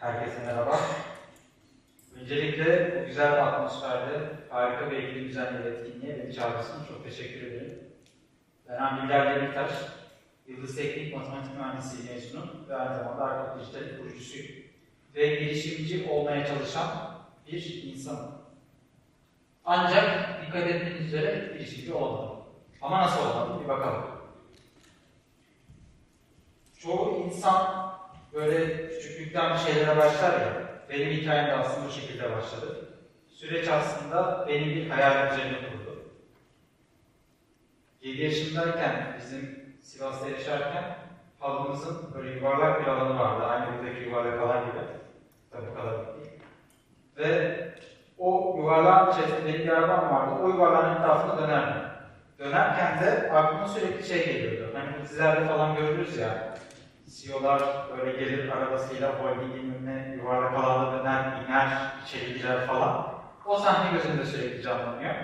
Herkese merhaba. Öncelikle bu güzel atmosferde harika bir ekibin düzenli etkinliğe beni için çok teşekkür ederim. Ben Hamdülger Demirtaş, Yıldız Teknik Matematik Mühendisliği mezunu ve aynı zamanda Arka Dijital'in kurucusuyum. Ve girişimci olmaya çalışan bir insanım. Ancak dikkat ettiğiniz üzere girişimci olmadım. Ama nasıl olmadım bir bakalım. Çoğu insan böyle küçüklükten bir şeylere başlar ya, benim hikayem de aslında bu şekilde başladı. Süreç aslında benim bir hayalim üzerine kurdu. 7 yaşındayken bizim Sivas'ta yaşarken halımızın böyle yuvarlak bir alanı vardı. Aynı buradaki yuvarlak alan gibi. Tabii kadar değil. Ve o yuvarlağın içerisinde benim bir arabam vardı. O yuvarlağın etrafında dönerdim. Dönerken de aklıma sürekli şey geliyordu. Hani dizilerde falan görürüz ya. CEO'lar böyle gelir arabasıyla holdingin önüne yuvarlak alanda döner, iner, içeri girer falan. O sahne gözümde sürekli canlanıyor.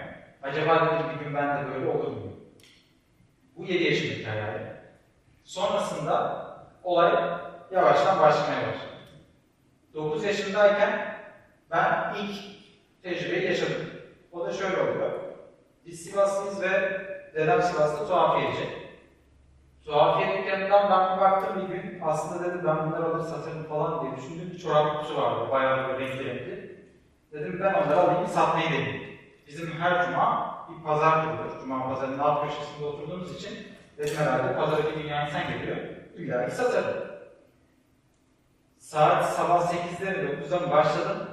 Acaba dedim bir gün ben de böyle olur muyum? Bu 7 yaşındaki hayalim. Sonrasında olay yavaştan başlamaya başladı. 9 yaşındayken ben ilk tecrübeyi yaşadım. O da şöyle oluyor. Biz Sivaslıyız ve dedem Sivas'ta tuhafiyeci. Tuhafiye dükkanından ben bir baktım bir gün aslında dedim ben bunları alır satarım falan diye düşündüm. Bir çorap kutusu vardı bayağı böyle renkli renkli. Dedim ben onları alayım satmayı deneyeyim. Bizim her cuma bir pazar kurulur. Cuma pazarının alt köşesinde oturduğumuz için dedim herhalde pazardaki dünyanın sen geliyor. Ki satarım. Saat sabah 8'de mi 9'da mı başladım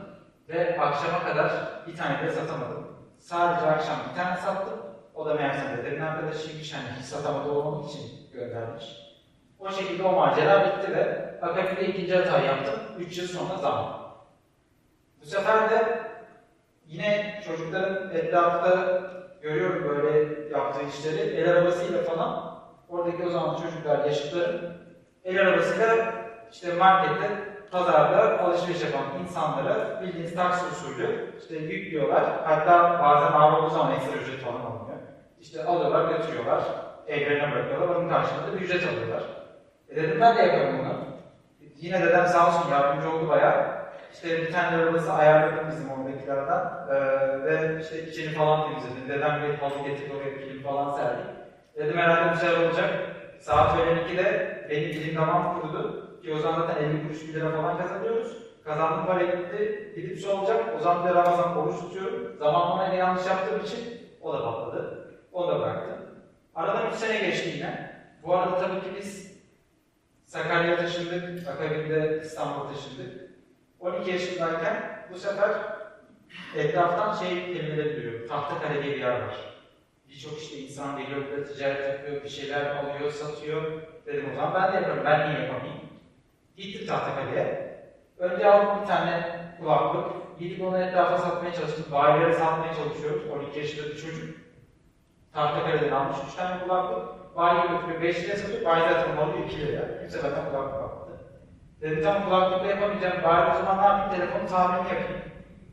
ve akşama kadar bir tane bile satamadım. Sadece akşam bir tane sattım. O da meğerse dedemin arkadaşıymış hani hiç satamadı olmamak için göndermiş. O şekilde o macera bitti ve akabinde ikinci hatayı yaptım. 3 yıl sonra zaman. Bu sefer de yine çocukların etrafta görüyorum böyle yaptığı işleri. El arabasıyla falan oradaki o zaman çocuklar yaşıtlarım el arabasıyla işte markette, pazarda alışveriş yapan insanlara bildiğiniz taksi usulü işte yüklüyorlar. Hatta bazen ağır olduğu zaman ekstra ücret falan alınıyor. İşte alıyorlar, götürüyorlar, evlerine bırakıyorlar, onun karşılığında bir ücret alıyorlar. E dedim ben de yaparım bunu. Yine dedem sağ olsun yardımcı oldu bayağı. İşte bir tane arabası ayarladım bizim oradakilerden ee, ve işte içini falan temizledim. Dedem bir halı getirdi oraya film falan serdik. Dedim herhalde güzel olacak. Saat öğlen 2'de benim dilim damağım kurudu. Ki o zaman zaten 50 kuruş 1 lira falan kazanıyoruz. Kazandığım para gitti. Gidip şu olacak. O zaman bir Ramazan oruç tutuyorum. Zamanlamayla yanlış yaptığım için o da patladı. Onu da bıraktım. Aradan 3 sene geçti yine. Bu arada tabii ki biz Sakarya'ya taşındık. Akabinde İstanbul'a taşındık. 12 yaşındayken bu sefer etraftan şey kelimeleri duyuyorum. Tahtakale diye bir yer var. Birçok işte insan geliyor burada ticaret yapıyor, bir şeyler alıyor, satıyor. Dedim o zaman ben de yaparım, ben niye yapamayayım? Gittim Tahtakale'ye. Önce aldım bir tane kulaklık. Gidip onu etrafa satmaya çalıştım. Bayilere satmaya çalışıyoruz. 12 yaşında bir çocuk. Tahtakale'den almış 3 tane kulaklık. Bayi götürüyor 5 liraya satıyor. Bayi zaten alıyor 2 liraya. Kimse zaten kulaklık almadı. Dedim tam kulaklıkla yapamayacağım. Bari o zaman ne yapayım? Telefonu tamirini yapayım.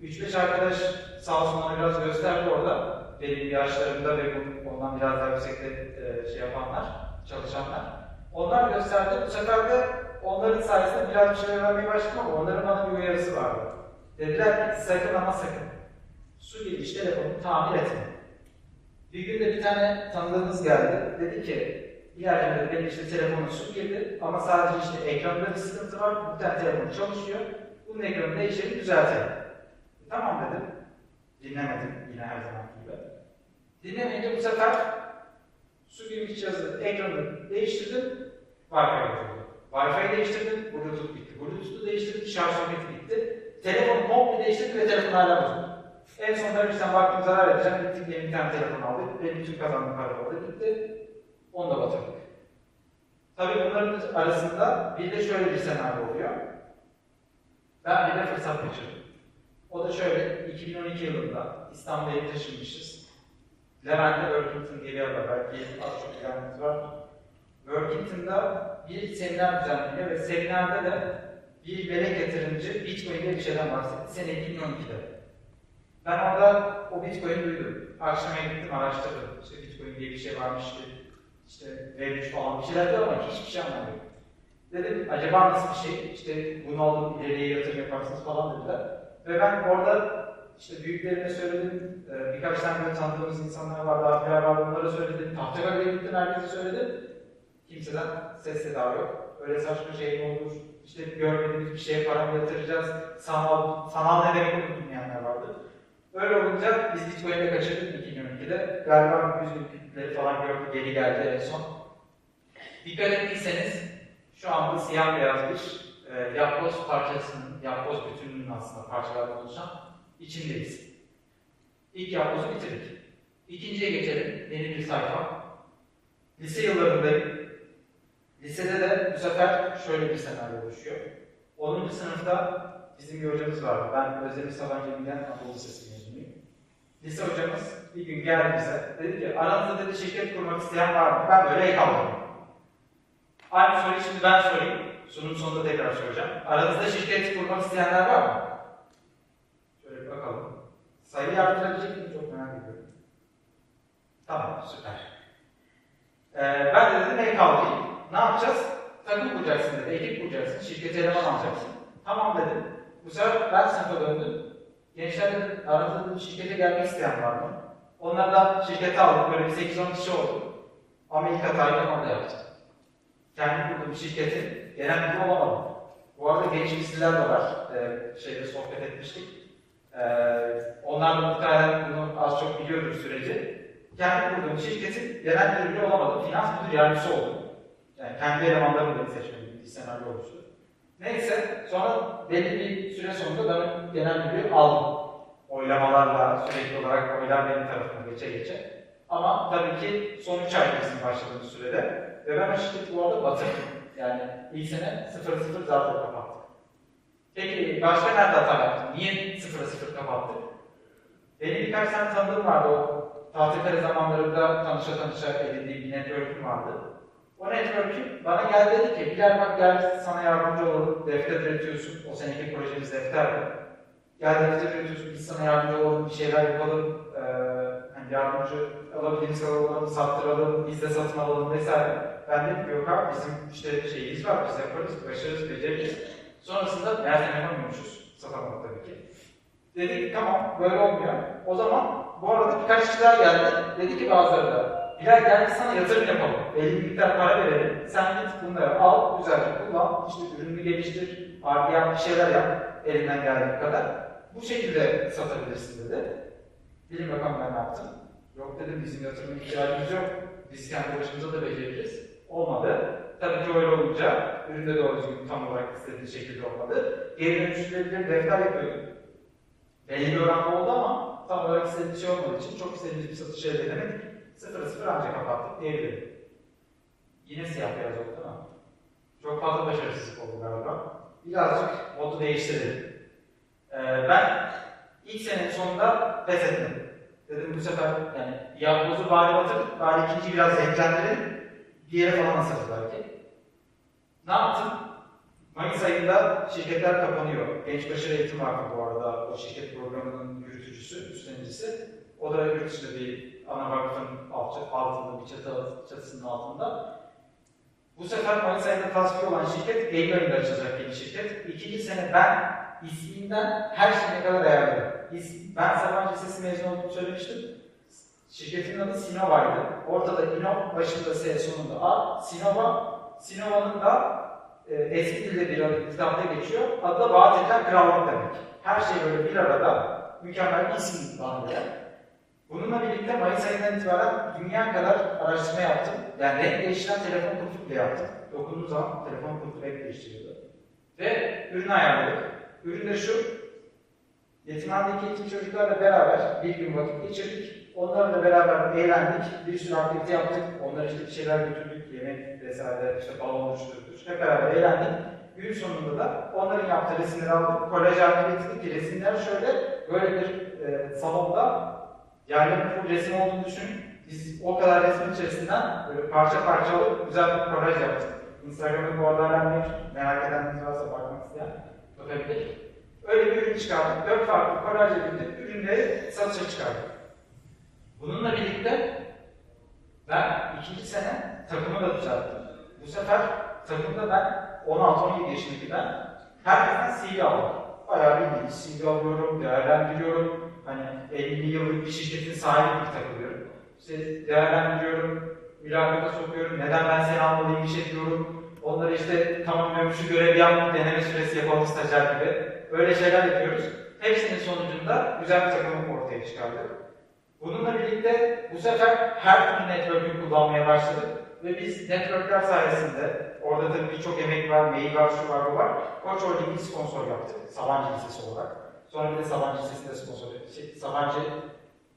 3-5 arkadaş sağ olsun bana biraz gösterdi orada. Benim yaşlarımda ve ondan biraz daha yüksekte e, şey yapanlar, çalışanlar. Onlar gösterdi. Bu sefer de onların sayesinde biraz bir şeyler vermeye başladım ama onların bana bir uyarısı vardı. Dediler ki sakın ama sakın. Su girmiş telefonu tamir etme. Bir gün de bir tane tanıdığımız geldi. Dedi ki dedi benim işte telefona su girdi ama sadece işte ekranda bir sıkıntı var. Bir tane telefon çalışıyor. Bunun ekranını değiştirip düzeltelim. Tamam dedim. Dinlemedim yine her zaman gibi. Dinlemeyince bu sefer su girmiş cihazı ekranı değiştirdim. Wi-Fi getirdim. Wi-Fi değiştirdim. Bluetooth bitti. Bluetooth'u değiştirdim. Şarj soketi bitti. Telefonu komple değiştirdim ve telefon hala bozuldu. En sonunda bir sen baktım zarar edeceğim. Gittik yeni bir tane telefon aldık. Benim bütün kazandığım para orada gitti. Onu da batırdık. Tabii bunların arasında bir de şöyle bir senaryo oluyor. Ben bir de fırsat kaçırdım. O da şöyle, 2012 yılında İstanbul'a taşınmışız. Levent'te Workington diye bir var, belki az çok bileniniz var. Workington'da bir seminer düzenleniyor ve seminerde de bir melek yatırımcı Bitcoin diye bir şeyden bahsetti. Sene 2012'de. Ben orada o Bitcoin'i duydum. Akşama gittim, araştırdım. İşte Bitcoin diye bir şey varmış, işte işte Web3 falan bir şeyler diyor ama hiçbir şey anlamıyorum. Dedim acaba nasıl bir şey? İşte bunu alın ileriye yatırım yaparsınız falan dediler. Ve ben orada işte büyüklerime söyledim, e, birkaç tane böyle tanıdığımız insanlar vardı, abiler vardı, onlara söyledim, Tahtakale'ye gittim, herkese söyledim. Kimseden ses seda yok. Öyle saçma şey mi olur, işte görmediğimiz bir şeye para mı yatıracağız, sanal, sanal ne demek onu bilmeyenler vardı. Öyle olunca biz Bitcoin'de kaçırdık 2012'de. Galiba 100 bin pitleri falan gördük, geri geldi en son. Dikkat ettiyseniz şu anda siyah beyaz bir e, yapboz parçasının, yapboz bütününün aslında parçalardan oluşan içindeyiz. İlk yapbozu bitirdik. İkinciye geçelim. Yeni bir sayfa. Lise yıllarındayım. Lisede de bu sefer şöyle bir senaryo oluşuyor. 10. sınıfta bizim bir hocamız vardı. Ben Özdemir Sabancı Bilgen Anadolu Lisesi mezunuyum. Lise hocamız bir gün geldi bize. Dedi ki aranızda dedi şirket kurmak isteyen var mı? Ben böyle el. Aynı soruyu şimdi ben sorayım. Sunum sonunda tekrar soracağım. Aranızda şirket kurmak isteyenler var mı? Şöyle bir bakalım. Sayı yardırabilecek miyim? Çok merak ediyorum. Tamam, süper. Ee, ben de dedim el kaldırayım. Ne yapacağız? Takım kuracaksın dedi, ekip kuracaksın, şirkete eleman alacaksın. Tamam dedim. Bu sefer ben sınıfa döndüm. Gençler dedim, aranızda şirkete gelmek isteyen var mı? Onlar da şirkete aldık, böyle bir 8-10 kişi oldu. Hatayı ben orada yaptım. Kendi kurduğum şirketin genel müdürü olamadım. Bu arada genç nesiller de var. Ee, şeyde sohbet etmiştik. Ee, onlar da muhtemelen bunu az çok biliyordur süreci. Kendi kurduğum şirketin genel müdürü olamadım. Finans müdür yardımcısı oldum. Yani kendi elemanlarımı beni seçmedi. Bir senaryo oluştu. Neyse sonra belli bir süre sonunda ben genel müdürü aldım. Oylamalarla sürekli olarak oylar benim tarafıma geçe geçe. Ama tabii ki son 3 ay bizim başladığımız sürede ve ben o şirketi bu arada batırdım. Yani ilk sene 0-0 zaten kapattık. Peki başka nerede hata yaptım? Niye 0-0 kapattık? Benim birkaç tane tanıdığım vardı o tahtakale zamanlarında tanışa tanışa edindiğim bir network'üm vardı. O network'üm bana geldi dedi ki Bilal bak gel sana yardımcı olalım. Defter üretiyorsun. O seneki projemiz defterdi. Gel defter üretiyorsun. Biz sana yardımcı olalım. Bir şeyler yapalım. Ee, hani yardımcı alabildiğimiz kadar olalım. Sattıralım. Biz de satın alalım vesaire. Ben dedim ki yok abi bizim işte şeyimiz var. Biz yaparız. Başarırız. Beceririz. Sonrasında meğersem yapamıyormuşuz. Satamadık tabii ki. Dedik tamam böyle olmuyor. O zaman bu arada birkaç kişi daha geldi. Dedi ki bazıları da Gel biz sana yatırım yapalım. Belli bir miktar para verelim. Sen git bunları al, güzelce kullan. İşte ürünü geliştir, arge yap, bir şeyler yap. Elinden geldiği kadar. Bu şekilde satabilirsin dedi. Ben ne yaptım. Yok dedim bizim yatırıma ihtiyacımız yok. Biz kendi başımıza da beceririz. Olmadı. Tabii ki öyle olunca üründe doğru düzgün tam olarak istediği şekilde olmadı. Geri dönüştürülebilir defter yapıyorduk. Belli bir oranda oldu ama tam olarak istediğimiz şey olmadığı için çok istediğimiz bir satış elde edemedik. Sıfır sıfır ancak kapattık diyebilirim. Yine siyah beyaz oldu değil mi? Çok fazla başarısızlık oldu galiba. Birazcık modu değiştirelim. Ee, ben ilk senenin sonunda pes ettim. Dedim bu sefer yani yapbozu bari batırıp bari ikinciyi biraz renklendirelim. Bir yere falan asarız belki. Ne yaptım? Mayıs ayında şirketler kapanıyor. Genç Başarı Eğitim Vakfı bu arada o şirket programının yürütücüsü, üstlenicisi. O da yurt dışında bir ana alt- altında, bir çatı, çatısının altında. Bu sefer Mayıs ayında tasfiye olan şirket Eylül ayında açılacak yeni şirket. İkinci sene ben isminden her şey ne kadar değerli. Ben Sabancı Lisesi mezun olduğumu söylemiştim. Şirketin adı Sinova'ydı. Ortada Inov, başında S, sonunda A. Sinova, Sinova'nın da e, eski dilde bir adı kitapta geçiyor. Adı da vaat edilen krallık demek. Her şey böyle bir arada mükemmel bir isim bana göre. Bununla birlikte Mayıs ayından itibaren dünya kadar araştırma yaptım. Yani renk değiştiren telefon kutu bile yaptım. Dokunduğum zaman telefon kutu renk değiştiriyordu. Ve ürün ayarladık. Ürün de şu. Yetimhanedeki eğitim çocuklarla beraber bir gün vakit geçirdik. Onlarla beraber eğlendik. Bir sürü aktivite yaptık. Onlara işte bir şeyler götürdük. Yemek vesaire, işte balon oluşturduk. Hep beraber eğlendik. Gün sonunda da onların yaptığı resimleri aldık. Kolaj haline getirdik ki resimler şöyle böyle bir e, salonda yerlerin full resim olduğunu düşünün. Biz o kadar resmin içerisinden böyle parça parça güzel bir kolaj yaptık. Instagram'da bu arada mevcut. Merak edeniniz varsa bakmak isteyen bakabilir. Öyle bir ürün çıkardık. Dört farklı kolajla birlikte ürünleri satışa çıkardık. Bununla birlikte ben ikinci sene takımı da düzelttim. Bu sefer takımda ben 16-17 yaşındaki ben herkesten CV aldım. Bayağı bildiğiniz CV alıyorum, değerlendiriyorum. Hani 50 yıllık bir şirketin sahibi gibi takılıyorum. İşte değerlendiriyorum, mülakata sokuyorum, neden ben seni almalıyım bir şey diyorum. Onları işte tamam diyorum şu görevi yap, deneme süresi yapalım stajyer gibi. Öyle şeyler yapıyoruz. Hepsinin sonucunda güzel bir takım ortaya çıkardık. Bununla birlikte bu sefer her türlü network'ü kullanmaya başladık. Ve biz networkler sayesinde, orada tabii birçok emek var, mail var, şu var, bu var. Koç Holding'i sponsor yaptık, Sabancı Lisesi olarak. Sonra bir de Sabancı Lisesi'nde sponsor. Şey, Sabancı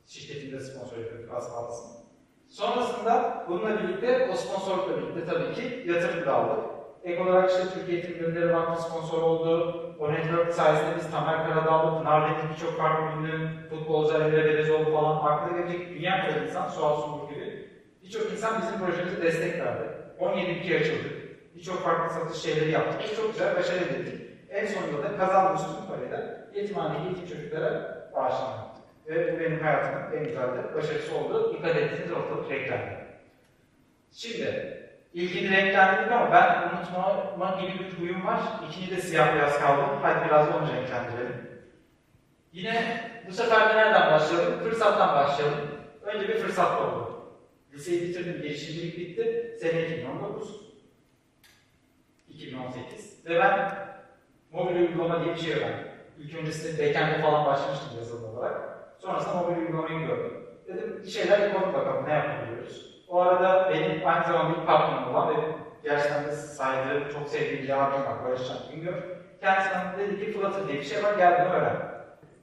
şirketinde sponsor yapıyorduk az kalsın. Sonrasında bununla birlikte, o sponsorlukla birlikte tabii ki yatırım da aldık. Ek olarak işte Türkiye Eğitim Gönülleri Vakfı sponsor oldu. O network sayesinde biz Tamer Karadağlı, Pınar Deniz birçok farklı ünlü futbolcular, Emre Belezoğlu falan aklına gelecek dünya kadar insan, Suat Sungur gibi birçok insan bizim projemize destek verdi. 17 ülke açıldık. Birçok farklı satış şeyleri yaptık. Çok güzel başarı ettik. En sonunda da kazandığımız tüm parayla yetimhaneye yetim çocuklara bağışlama yaptık. Ve bu benim hayatımın en güzel de başarısı oldu. Dikkat ettiğiniz ortalık renklendi. Şimdi ilgini renklendirdik ama ben unutmama gibi bir huyum var. İkinci de siyah beyaz kaldı. Hadi biraz onu renklendirelim. Yine bu sefer de nereden başlayalım? Fırsattan başlayalım. Önce bir fırsat oldu. Liseyi bitirdim, girişimcilik bitti. Sene 2019. 2018. Ve ben mobil uygulama diye bir şey öğrendim. İlk öncesinde backend'e falan başlamıştım yazılım olarak. Sonrasında mobil uygulamayı gördüm. Dedim bir şeyler yapalım bakalım ne yapabiliyoruz. O arada benim aynı zamanda bir patronum olan ve gerçekten de saydığım, çok sevdiğim bir abim var, Barış Can Güngör. Kendisi bana dedi ki Flutter diye bir şey var, gel bunu öğren.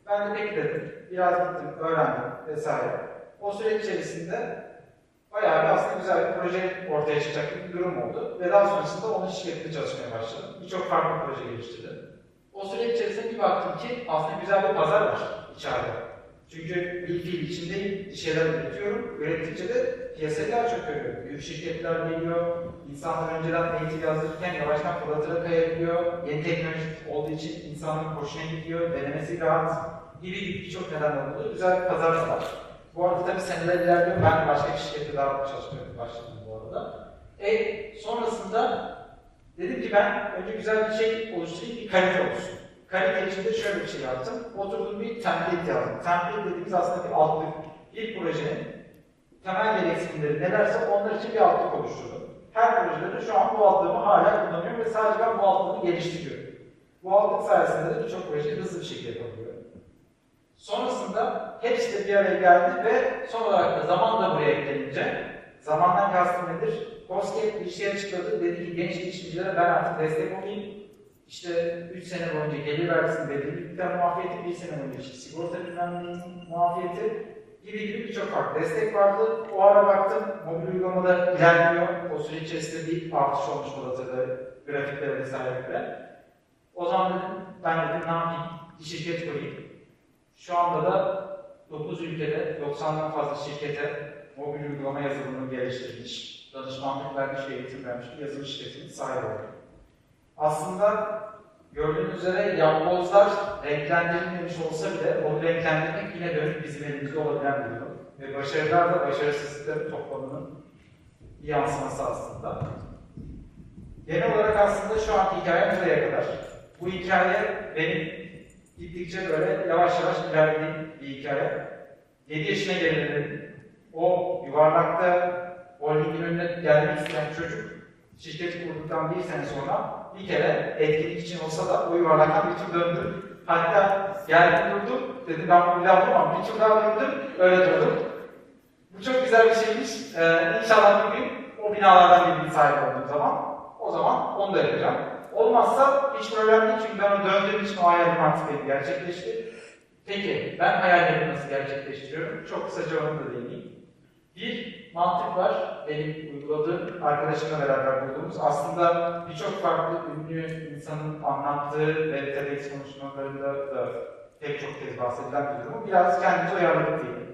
Ben de peki dedim, biraz gittim, öğrendim vesaire. O süreç içerisinde bayağı bir aslında güzel bir proje ortaya çıkacak bir durum oldu. Ve daha sonrasında onun şirketinde çalışmaya başladım. Birçok farklı proje geliştirdim. O süreç içerisinde bir baktım ki aslında güzel bir pazar var içeride. Çünkü bir fiil içindeyim, bir şeyler üretiyorum. Ürettikçe de piyasayı daha çok görüyorum. Büyük şirketler geliyor, insanlar önceden native yazdırırken yavaştan Flutter'a kayabiliyor. Yeni teknoloji olduğu için insanların hoşuna gidiyor, denemesi rahat gibi birçok neden oldu. Güzel bir pazar var. Bu arada tabii seneler ilerliyor. Ben başka bir şirkette daha çalışmaya başladım bu arada. E sonrasında dedim ki ben önce güzel bir şey oluşturayım, bir kalite olsun. Kalite için de şöyle bir şey yaptım. Oturdum bir template yazdım. Template dediğimiz aslında bir altlık. Bir projenin temel gereksinimleri nelerse onlar için bir altlık oluşturdum. Her projede de şu an bu altlığımı hala kullanıyorum ve sadece ben bu altlığımı geliştiriyorum. Bu altlık sayesinde de birçok projeyi hızlı bir şekilde yapabiliyorum. Sonrasında hepsi de bir araya geldi ve son olarak da zaman da buraya eklenince zamandan kastım nedir? COSGAP bir şey açıkladı. Dedi ki genç girişimcilere ben artık destek olayım. İşte 3 sene boyunca gelir versin belirlilikten muafiyeti, 1 sene boyunca işte sigorta bilmem muafiyeti gibi gibi birçok farklı destek vardı. O ara baktım mobil uygulamada ilerliyor. O süre içerisinde bir artış olmuş Fluttır'da grafiklere vesairelere. O zaman dedim ben dedim ne yapayım? Bir şirket kurayım. Şu anda da 9 ülkede 90'dan fazla şirkete mobil uygulama yazılımını geliştirmiş, danışmanlık vermiş ve eğitim vermiş bir yazılım şirketinin sahibi oldum. Aslında gördüğünüz üzere yapbozlar renklendirilmemiş olsa bile onu renklendirmek yine dönüp bizim elimizde olabilen bir durum. Ve başarılar da başarısızlıkların toplamının bir yansıması aslında. Genel olarak aslında şu anki hikayem buraya kadar. Bu hikaye benim gittikçe böyle yavaş yavaş ilerlediğim bir hikaye. 7 yaşına gelelim. O yuvarlakta holdingin önüne gelmek isteyen çocuk şirketi kurduktan bir sene sonra bir kere etkinlik için olsa da o yuvarlaktan bir tur döndüm. Hatta geldim durdum, dedim ben bunu bir yapamam. Bir tur daha döndüm, öyle durdum. Bu çok güzel bir şeymiş. Ee, inşallah bir gün o binalardan birinin sahibi olduğum zaman, o zaman onu da yapacağım. Olmazsa hiç problem değil çünkü ben onu döndüğüm için o hayalim artık benim gerçekleşti. Peki ben hayallerimi nasıl gerçekleştiriyorum? Çok kısaca onu da değineyim. Bir mantık var, benim uyguladığım, arkadaşımla beraber bulduğumuz. Aslında birçok farklı ünlü insanın anlattığı ve TEDx konuşmalarında da pek çok kez bahsedilen bir durumu biraz kendinize uyarladık diyelim.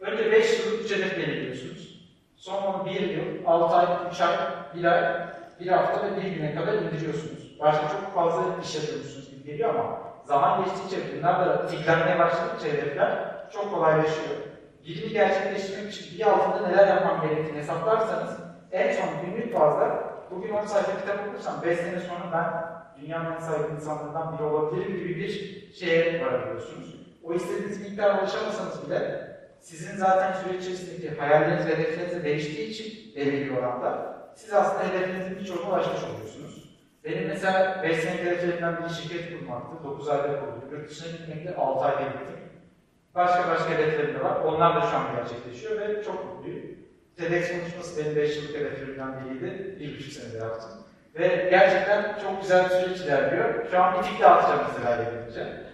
Önce 5 yıllık üç hedef belirliyorsunuz. Sonra 1 yıl, 6 ay, 3 ay, 1 ay, 1 hafta ve 1 güne kadar indiriyorsunuz. Başta çok fazla iş yapıyormuşsunuz gibi geliyor ama zaman geçtikçe bunlar da tiklenmeye başladıkça hedefler çok kolaylaşıyor. Birini gerçekleştirmek için bir altında neler yapmam gerektiğini hesaplarsanız en son günlük bazda bugün 10 sayfa kitap okursam 5 sene sonra ben dünyanın en saygın insanlarından biri olabilirim gibi bir şeye varabiliyorsunuz. O istediğiniz miktara ulaşamasanız bile sizin zaten süreç içerisindeki hayalleriniz ve hedefleriniz de değiştiği için belli bir oranda siz aslında hedefinizin birçoğuna ulaşmış oluyorsunuz. Benim mesela 5 senelik hedeflerimden biri şirket kurmaktı. 9 ayda kurdum. Yurt dışına gitmekle 6 ayda gittim. Başka başka hedeflerim de var. Onlar da şu an gerçekleşiyor ve çok mutluyum. TEDx konuşması benim 5 yıllık hedeflerimden biriydi. 1,5 senede yaptım. Ve gerçekten çok güzel bir süreç ilerliyor. Şu an bir tık dağıtacağım mesela gelince.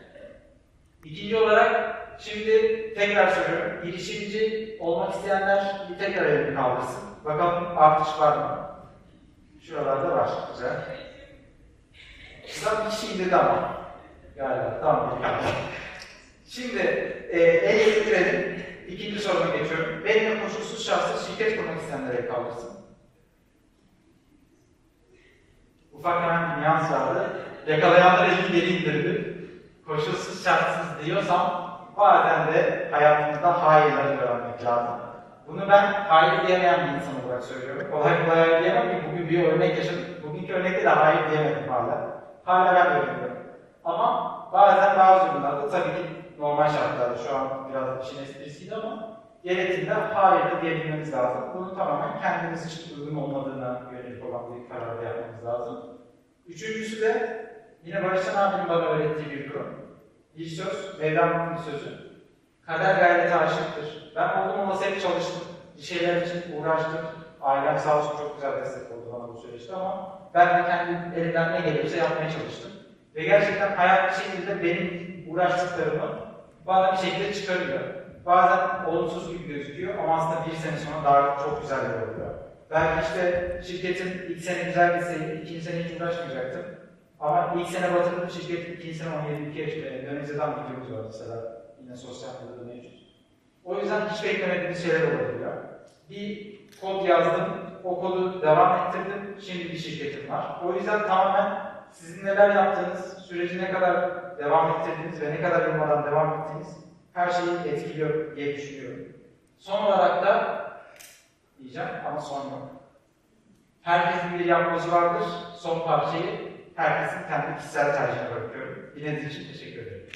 İkinci olarak şimdi tekrar söylüyorum. Girişimci olmak isteyenler bir tekrar elini kaldırsın. Bakalım artış var mı? Şuralarda var. Güzel. Şuradan bir kişi indirdi ama. Galiba. Tamam. peki. Şimdi e, el eleştirelim. İkinci soruma geçiyorum. Benimle koşulsuz şartsız şirket kurmak isteyenlere kaldırsın. Ufak hemen bir nüans vardı. Yakalayanlar elini geri indirdi. Koşulsuz şartsız diyorsam bazen de hayatımızda hayırları öğrenmek lazım. Bunu ben hayır diyemeyen bir insan olarak söylüyorum. Kolay kolay hayır diyemem ki bugün bir örnek yaşadım. Bugünkü örnekte de hayır diyemedim hala. Hala ben de öğreniyorum. Ama bazen bazı durumlarda tabii ki normal şartlarda şu an biraz işin esprisiydi ama gerektiğinde hayır da diyebilmemiz lazım. Bunu tamamen kendimiz için uygun olmadığına yönelik olan bir kararda yapmamız lazım. Üçüncüsü de yine Barışcan abinin bana öğrettiği bir durum. Bir söz, Mevlana'nın bir sözü. Kader gayrete aşıktır. Ben oldum olası hep çalıştım. Bir şeyler için uğraştım. Ailem sağ olsun çok güzel destek oldu bana bu süreçte ama ben de kendi elimden ne gelirse yapmaya çalıştım. Ve gerçekten hayat bir şekilde benim uğraştıklarımı bana bir şekilde çıkarıyor. Bazen olumsuz gibi gözüküyor ama aslında bir sene sonra daha çok güzel oluyor. Belki işte şirketin ilk sene güzel gitseydi, ikinci sene hiç uğraşmayacaktım. Ama ilk sene batırdım şirketin ikinci sene 17 yaşında Endonezya'dan videomuz var mesela. Yine sosyal medyada mevcut. O yüzden hiç beklemediğimiz şeyler olabiliyor. Bir kod yazdım, o kodu devam ettirdim, şimdi bir şirketim var. O yüzden tamamen sizin neler yaptığınız, süreci ne kadar devam ettirdiğiniz ve ne kadar yılmadan devam ettiğiniz her şeyi etkiliyor diye düşünüyorum. Son olarak da diyeceğim ama son yok. Herkesin bir yapmacı vardır. Son parçayı herkesin kendi kişisel tercihine bırakıyorum. Dinlediğiniz için teşekkür ederim.